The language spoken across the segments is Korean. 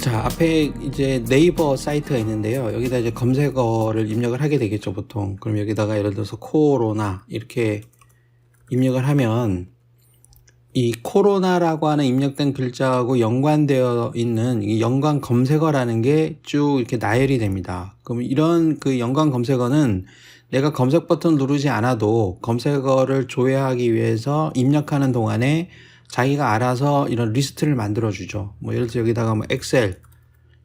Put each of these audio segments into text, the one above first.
자, 앞에 이제 네이버 사이트가 있는데요. 여기다 이제 검색어를 입력을 하게 되겠죠, 보통. 그럼 여기다가 예를 들어서 코로나 이렇게 입력을 하면 이 코로나라고 하는 입력된 글자하고 연관되어 있는 이 연관 검색어라는 게 쭉 이렇게 나열이 됩니다. 그럼 이런 그 연관 검색어는 내가 검색 버튼 누르지 않아도 검색어를 조회하기 위해서 입력하는 동안에 자기가 알아서 이런 리스트를 만들어 주죠. 뭐 예를 들어 여기다가 뭐 엑셀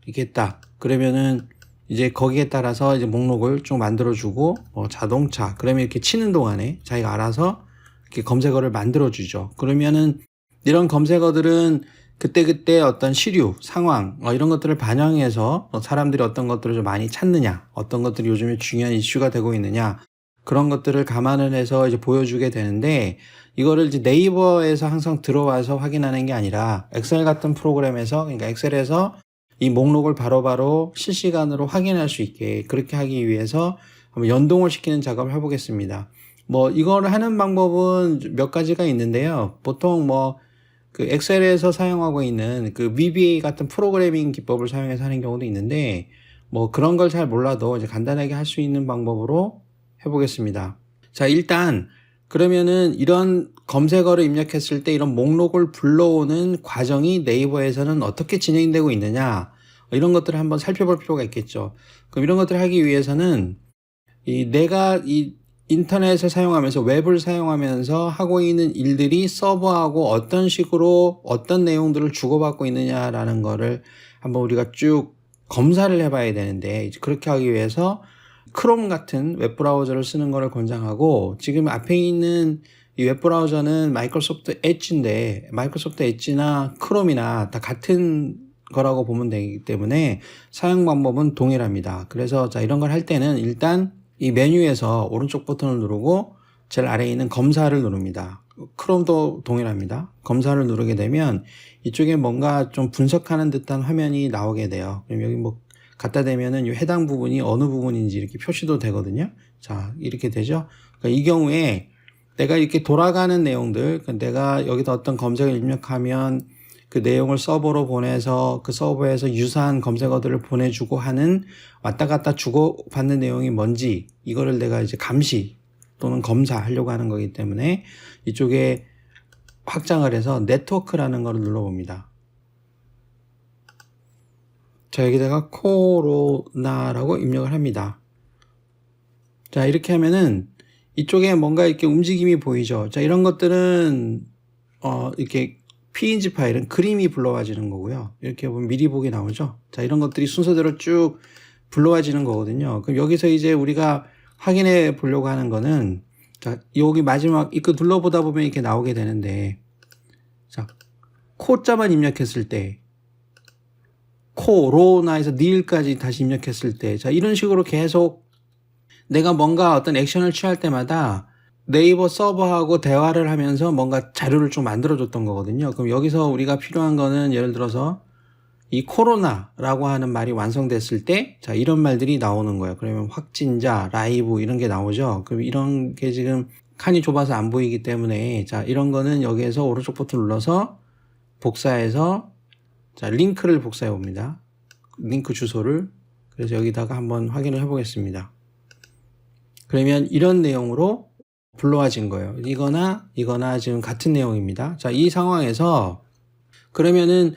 이렇게 했다. 그러면은 이제 거기에 따라서 이제 목록을 좀 만들어 주고 뭐 자동차 그러면 이렇게 치는 동안에 자기가 알아서 이렇게 검색어를 만들어 주죠. 그러면은 이런 검색어들은 그때그때 어떤 시류, 상황, 어, 이런 것들을 반영해서 어, 사람들이 어떤 것들을 좀 많이 찾느냐, 어떤 것들이 요즘에 중요한 이슈가 되고 있느냐, 그런 것들을 감안을 해서 이제 보여주게 되는데, 이거를 이제 네이버에서 항상 들어와서 확인하는 게 아니라, 엑셀 같은 프로그램에서, 그러니까 엑셀에서 이 목록을 바로바로 실시간으로 확인할 수 있게 그렇게 하기 위해서 한번 연동을 시키는 작업을 해보겠습니다. 뭐, 이거를 하는 방법은 몇 가지가 있는데요. 보통 뭐, 그 엑셀에서 사용하고 있는 그 VBA 같은 프로그래밍 기법을 사용해서 하는 경우도 있는데 뭐 그런 걸 잘 몰라도 이제 간단하게 할 수 있는 방법으로 해보겠습니다. 자, 일단 그러면은 이런 검색어를 입력했을 때 이런 목록을 불러오는 과정이 네이버에서는 어떻게 진행되고 있느냐 이런 것들을 한번 살펴볼 필요가 있겠죠. 그럼 이런 것들을 하기 위해서는 이 내가 이 인터넷을 사용하면서 웹을 사용하면서 하고 있는 일들이 서버하고 어떤 식으로 어떤 내용들을 주고받고 있느냐라는 거를 한번 우리가 쭉 검사를 해봐야 되는데 그렇게 하기 위해서 크롬 같은 웹브라우저를 쓰는 거를 권장하고 지금 앞에 있는 이 웹브라우저는 마이크로소프트 엣지인데 마이크로소프트 엣지나 크롬이나 다 같은 거라고 보면 되기 때문에 사용 방법은 동일합니다. 그래서 자 이런 걸 할 때는 일단 이 메뉴에서 오른쪽 버튼을 누르고 제일 아래에 있는 검사를 누릅니다. 크롬도 동일합니다. 검사를 누르게 되면 이쪽에 뭔가 좀 분석하는 듯한 화면이 나오게 돼요. 그럼 여기 뭐 갖다 대면은 이 해당 부분이 어느 부분인지 이렇게 표시도 되거든요. 자, 이렇게 되죠. 그러니까 이 경우에 내가 이렇게 돌아가는 내용들, 그러니까 내가 여기다 어떤 검색을 입력하면 그 내용을 서버로 보내서 그 서버에서 유사한 검색어들을 보내주고 하는 왔다 갔다 주고 받는 내용이 뭔지 이거를 내가 이제 감시 또는 검사하려고 하는 거기 때문에 이쪽에 확장을 해서 네트워크라는 거를 눌러봅니다. 자, 여기다가 코로나라고 입력을 합니다. 자, 이렇게 하면은 이쪽에 뭔가 이렇게 움직임이 보이죠. 자, 이런 것들은 어, 이렇게 PNG 파일은 그림이 불러와지는 거고요. 이렇게 보면 미리 보기 나오죠. 자, 이런 것들이 순서대로 쭉 불러와지는 거거든요. 그럼 여기서 이제 우리가 확인해 보려고 하는 거는 자, 여기 마지막 이거 눌러보다 보면 이렇게 나오게 되는데 자, 코자만 입력했을 때 코 로나에서 니일까지 다시 입력했을 때 자, 이런 식으로 계속 내가 뭔가 어떤 액션을 취할 때마다 네이버 서버하고 대화를 하면서 뭔가 자료를 좀 만들어줬던 거거든요. 그럼 여기서 우리가 필요한 거는 예를 들어서 이 코로나라고 하는 말이 완성됐을 때, 자, 이런 말들이 나오는 거예요. 그러면 확진자, 라이브 이런 게 나오죠. 그럼 이런 게 지금 칸이 좁아서 안 보이기 때문에, 자, 이런 거는 여기에서 오른쪽 버튼 눌러서 복사해서, 자, 링크를 복사해 봅니다. 링크 주소를. 그래서 여기다가 한번 확인을 해 보겠습니다. 그러면 이런 내용으로 불러와진 거예요. 이거나 이거나 지금 같은 내용입니다. 자, 이 상황에서 그러면은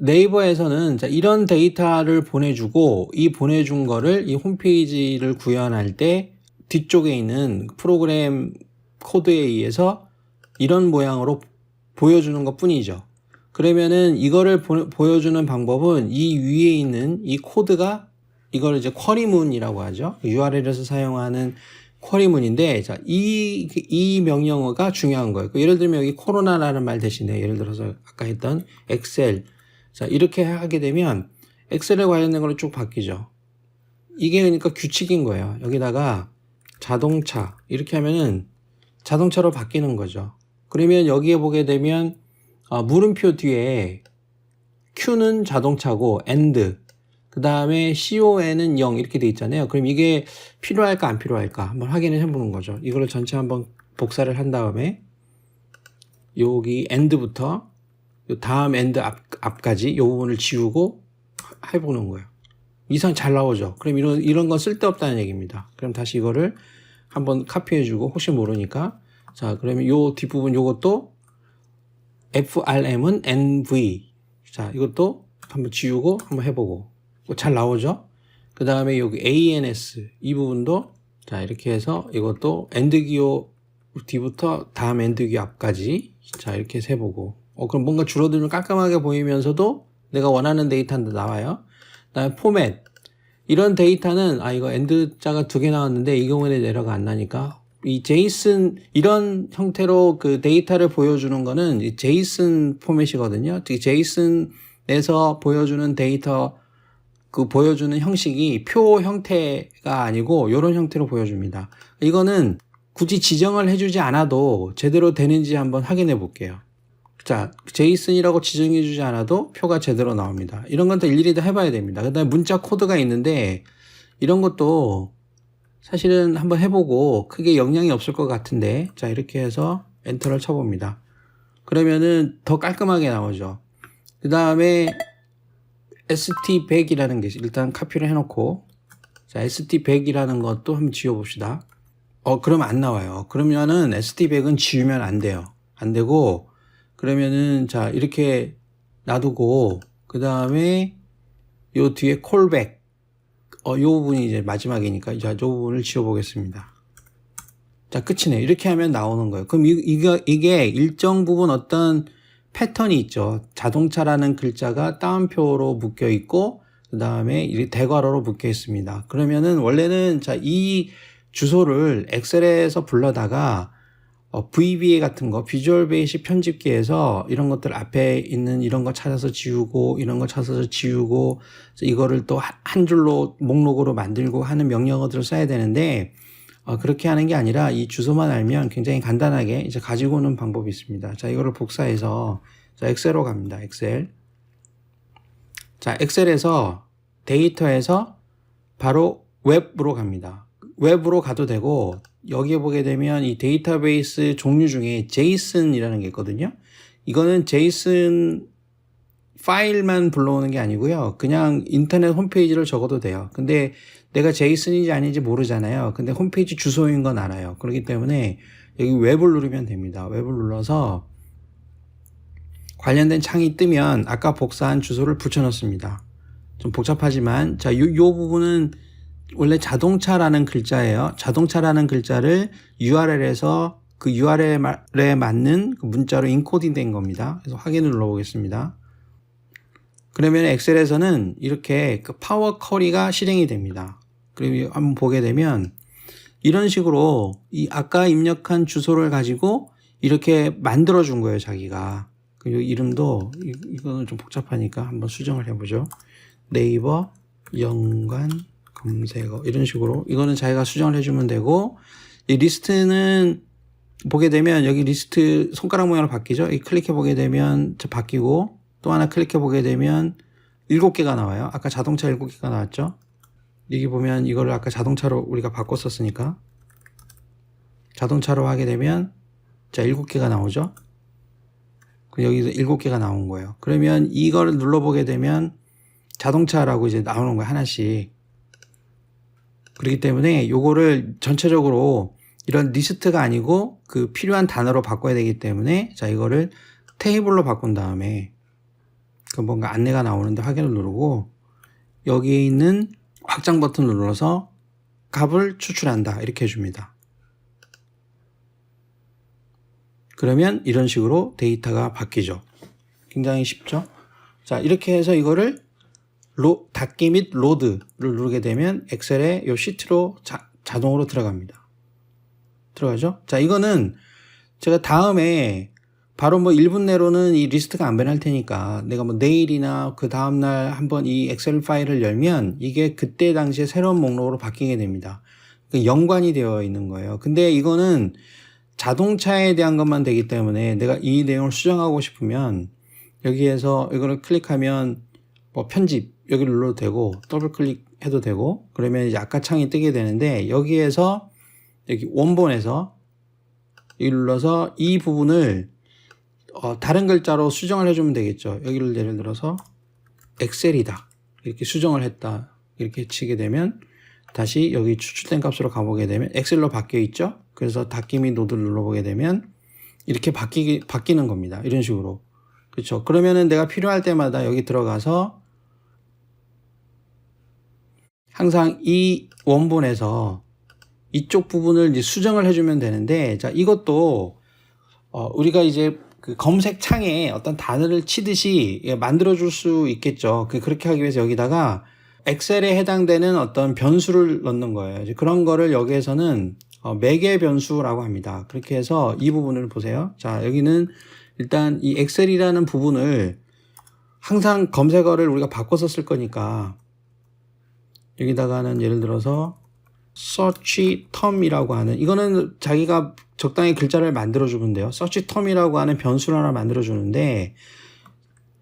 네이버에서는 자, 이런 데이터를 보내주고 이 보내준 거를 이 홈페이지를 구현할 때 뒤쪽에 있는 프로그램 코드에 의해서 이런 모양으로 보여주는 것 뿐이죠. 그러면은 이거를 보, 여주는 방법은 이 위에 있는 이 코드가 이걸 이제 쿼리문이라고 하죠. URL에서 사용하는 쿼리문인데, 자, 이, 이 명령어가 중요한 거예요. 예를 들면 여기 코로나라는 말 대신에 예를 들어서 아까 했던 엑셀. 자, 이렇게 하게 되면 엑셀에 관련된 걸로 쭉 바뀌죠. 이게 그러니까 규칙인 거예요. 여기다가 자동차. 이렇게 하면은 자동차로 바뀌는 거죠. 그러면 여기에 보게 되면 어, 물음표 뒤에 Q는 자동차고 and 그 다음에 CON은 0 이렇게 돼 있잖아요. 그럼 이게 필요할까 안 필요할까 한번 확인을 해보는 거죠. 이거를 전체 한번 복사를 한 다음에 여기 end부터 다음 end 앞, 앞까지 이 부분을 지우고 해보는 거예요. 이상 잘 나오죠. 그럼 이런 이런 건 쓸데없다는 얘기입니다. 그럼 다시 이거를 한번 카피해주고 혹시 모르니까 자 그러면 요 뒷부분 요것도 FRM은 NV 자 이것도 한번 지우고 한번 해보고 뭐잘 나오죠. 그 다음에 여기 ANS 이 부분도 자 이렇게 해서 이것도 엔드 기호 뒤부터 다음 엔드 기호 앞까지 자 이렇게 해서 해보고 어 그럼 뭔가 줄어들면 깔끔하게 보이면서도 내가 원하는 데이터도 나와요. 그 다음에 포맷 이런 데이터는 아 이거 엔드자가 두 개 나왔는데 이 경우에는 에러가 안 나니까 이 제이슨 이런 형태로 그 데이터를 보여주는 거는 이 제이슨 포맷이거든요. 특히 제이슨에서 보여주는 데이터 그 보여주는 형식이 표 형태가 아니고 이런 형태로 보여줍니다. 이거는 굳이 지정을 해주지 않아도 제대로 되는지 한번 확인해 볼게요. 자, 제이슨이라고 지정해 주지 않아도 표가 제대로 나옵니다. 이런 건또 일일이 다 해봐야 됩니다. 그 다음에 문자 코드가 있는데 이런 것도 사실은 한번 해보고 크게 영향이 없을 것 같은데 자, 이렇게 해서 엔터를 쳐봅니다. 그러면은 더 깔끔하게 나오죠. 그 다음에 ST100이라는 게 일단 카피를 해놓고 자, ST100이라는 것도 한번 지워봅시다. 어, 그러면 안 나와요. 그러면은 ST100은 지우면 안 돼요. 안 되고 그러면은 자 이렇게 놔두고 그 다음에 요 뒤에 콜백 어요 부분이 이제 마지막이니까 자요 부분을 지워보겠습니다. 자 끝이네요. 이렇게 하면 나오는 거예요. 그럼 이, 이게, 이게 일정 부분 어떤 패턴이 있죠. 자동차라는 글자가 따옴표로 묶여 있고 그 다음에 이 대괄호로 묶여 있습니다. 그러면은 원래는 자 이 주소를 엑셀에서 불러다가 어, VBA 같은 거, 비주얼 베이식 편집기에서 이런 것들 앞에 있는 이런 거 찾아서 지우고, 이런 거 찾아서 지우고, 이거를 또 한 줄로 목록으로 만들고 하는 명령어들을 써야 되는데, 어, 그렇게 하는 게 아니라 이 주소만 알면 굉장히 간단하게 이제 가지고 오는 방법이 있습니다. 자, 이거를 복사해서, 자, 엑셀로 갑니다. 엑셀. 자, 엑셀에서 데이터에서 바로 웹으로 갑니다. 웹으로 가도 되고 여기에 보게 되면 이 데이터베이스 종류 중에 제이슨이라는 게 있거든요. 이거는 제이슨 파일만 불러오는 게 아니고요. 그냥 인터넷 홈페이지를 적어도 돼요. 근데 내가 제이슨인지 아닌지 모르잖아요. 근데 홈페이지 주소인 건 알아요. 그렇기 때문에 여기 웹을 누르면 됩니다. 웹을 눌러서 관련된 창이 뜨면 아까 복사한 주소를 붙여넣습니다. 좀 복잡하지만 자, 요, 요 부분은 원래 자동차라는 글자예요. 자동차라는 글자를 URL에서 그 URL에 맞는 그 문자로 인코딩 된 겁니다. 그래서 확인을 눌러보겠습니다. 그러면 엑셀에서는 이렇게 그 파워 커리가 실행이 됩니다. 그리고 한번 보게 되면 이런 식으로 이 아까 입력한 주소를 가지고 이렇게 만들어 준 거예요, 자기가. 그리고 이름도 이- 이거는 좀 복잡하니까 한번 수정을 해보죠. 네이버 연관 검색어 이런 식으로 이거는 자기가 수정을 해주면 되고 이 리스트는 보게 되면 여기 리스트 손가락 모양으로 바뀌죠. 이 클릭해 보게 되면 저 바뀌고 또 하나 클릭해 보게 되면 일곱 개가 나와요. 아까 자동차 일곱 개가 나왔죠. 여기 보면 이거를 아까 자동차로 우리가 바꿨었으니까 자동차로 하게 되면 자 일곱 개가 나오죠. 그 여기서 일곱 개가 나온 거예요. 그러면 이거를 눌러보게 되면 자동차라고 이제 나오는 거예요. 하나씩. 그렇기 때문에 요거를 전체적으로 이런 리스트가 아니고 그 필요한 단어로 바꿔야 되기 때문에 자 이거를 테이블로 바꾼 다음에 그 뭔가 안내가 나오는데 확인을 누르고 여기에 있는 확장 버튼을 눌러서 값을 추출한다 이렇게 해줍니다. 그러면 이런 식으로 데이터가 바뀌죠. 굉장히 쉽죠? 자 이렇게 해서 이거를 로, 닫기 및 로드를 누르게 되면 엑셀에 요 시트로 자, 자동으로 들어갑니다. 들어가죠? 자, 이거는 제가 다음에 바로 뭐 1분 내로는 이 리스트가 안 변할 테니까 내가 뭐 내일이나 그 다음날 한번 이 엑셀 파일을 열면 이게 그때 당시에 새로운 목록으로 바뀌게 됩니다. 그 연관이 되어 있는 거예요. 근데 이거는 자동차에 대한 것만 되기 때문에 내가 이 내용을 수정하고 싶으면 여기에서 이거를 클릭하면 뭐 편집 여기를 눌러도 되고 더블 클릭해도 되고 그러면 이제 아까 창이 뜨게 되는데 여기에서 여기 원본에서 여기 눌러서 이 부분을 어, 다른 글자로 수정을 해주면 되겠죠. 여기를 예를 들어서 엑셀이다 이렇게 수정을 했다 이렇게 치게 되면 다시 여기 추출된 값으로 가보게 되면 엑셀로 바뀌어 있죠. 그래서 닫기 및 노드를 눌러보게 되면 이렇게 바뀌기 바뀌는 겁니다. 이런 식으로 그렇죠. 그러면은 내가 필요할 때마다 여기 들어가서 항상 이 원본에서 이쪽 부분을 이제 수정을 해주면 되는데 자 이것도 어, 우리가 이제 그 검색 창에 어떤 단어를 치듯이 예, 만들어줄 수 있겠죠. 그 그렇게 하기 위해서 여기다가 엑셀에 해당되는 어떤 변수를 넣는 거예요. 이제 그런 거를 여기에서는 어, 매개 변수라고 합니다. 그렇게 해서 이 부분을 보세요. 자 여기는 일단 이 엑셀이라는 부분을 항상 검색어를 우리가 바꿔서 쓸 거니까 여기다가는 예를 들어서 search term이라고 하는 이거는 자기가 적당히 글자를 만들어 주면 돼요. search term이라고 하는 변수를 하나 만들어 주는데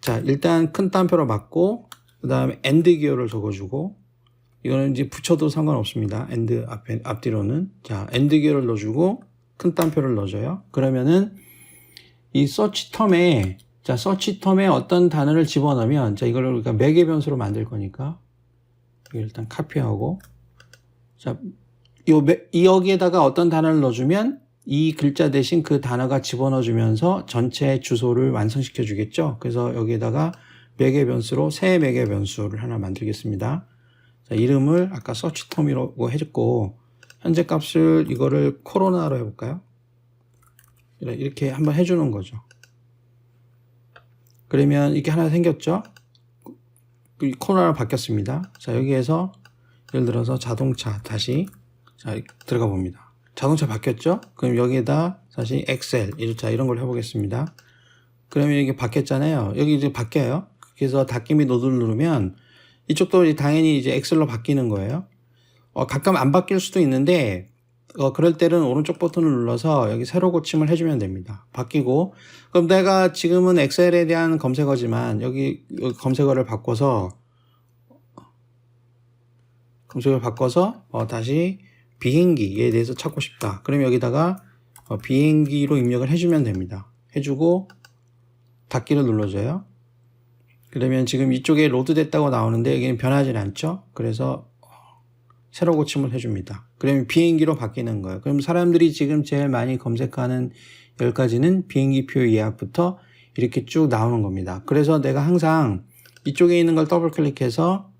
자 일단 큰 따옴표로 맞고 그 다음에 and 기호를 적어주고 이거는 이제 붙여도 상관없습니다. and 앞에 앞뒤로는 자 and 기호를 넣어주고 큰 따옴표를 넣어줘요. 그러면은 이 search term에 자 search term에 어떤 단어를 집어넣으면 자 이걸 우리가 매개 변수로 만들 거니까 일단 카피하고 자, 요, 여기에다가 어떤 단어를 넣어주면 이 글자 대신 그 단어가 집어넣어주면서 전체 주소를 완성시켜 주겠죠. 그래서 여기에다가 매개 변수로 새 매개 변수를 하나 만들겠습니다. 자, 이름을 아까 서치 텀이라고 해줬고 현재 값을 이거를 코로나로 해볼까요? 이렇게 한번 해주는 거죠. 그러면 이렇게 하나 생겼죠? 그 코로나로 바뀌었습니다. 자, 여기에서 예를 들어서 자동차 다시 자 들어가 봅니다. 자동차 바뀌었죠? 그럼 여기에다 다시 엑셀 이자 이런 걸 해보겠습니다. 그러면 이게 바뀌었잖아요. 여기 이제 바뀌어요. 그래서 닫기 및 노드를 누르면 이쪽도 당연히 이제 엑셀로 바뀌는 거예요. 어, 가끔 안 바뀔 수도 있는데 어, 그럴 때는 오른쪽 버튼을 눌러서 여기 새로 고침을 해주면 됩니다. 바뀌고 그럼 내가 지금은 엑셀에 대한 검색어지만 여기 검색어를 바꿔서 검색을 바꿔서 어, 다시 비행기에 대해서 찾고 싶다. 그럼 여기다가 어, 비행기로 입력을 해주면 됩니다. 해주고 닫기를 눌러줘요. 그러면 지금 이쪽에 로드됐다고 나오는데 여기는 변하지 않죠. 그래서 어, 새로 고침을 해줍니다. 그러면 비행기로 바뀌는 거예요. 그럼 사람들이 지금 제일 많이 검색하는 10가지는 비행기표 예약부터 이렇게 쭉 나오는 겁니다. 그래서 내가 항상 이쪽에 있는 걸 더블 클릭해서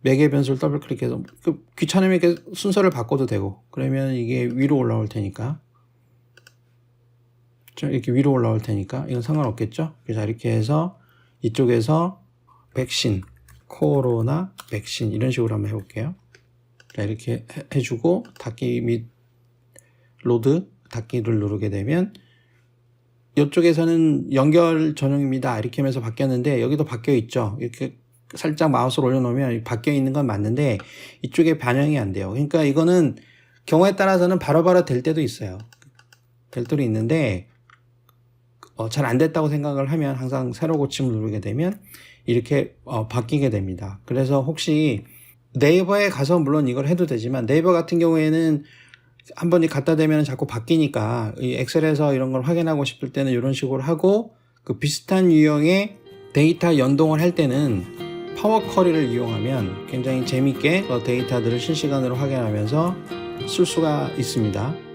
매개 변수를 더블 클릭해서 그 귀찮으면 이렇게 순서를 바꿔도 되고 그러면 이게 위로 올라올 테니까 좀 이렇게 위로 올라올 테니까 이건 상관없겠죠 그래서 이렇게 해서 이쪽에서 백신 코로나 백신 이런 식으로 한번 해볼게요 자 이렇게 해- 해주고 닫기 및 로드 닫기를 누르게 되면 이쪽에서는 연결 전용입니다 이렇게 하면서 바뀌었는데 여기도 바뀌어 있죠 이렇게 살짝 마우스를 올려놓으면 바뀌어 있는 건 맞는데 이쪽에 반영이 안 돼요. 그러니까 이거는 경우에 따라서는 바로바로 될 때도 있어요. 될 때도 있는데 어, 잘 안 됐다고 생각을 하면 항상 새로 고침을 누르게 되면 이렇게 어, 바뀌게 됩니다. 그래서 혹시 네이버에 가서 물론 이걸 해도 되지만 네이버 같은 경우에는 한 번이 갖다 대면 자꾸 바뀌니까 이 엑셀에서 이런 걸 확인하고 싶을 때는 이런 식으로 하고 그 비슷한 유형의 데이터 연동을 할 때는 파워 쿼리를 이용하면 굉장히 재밌게 어, 데이터들을 실시간으로 확인하면서 쓸 수가 있습니다.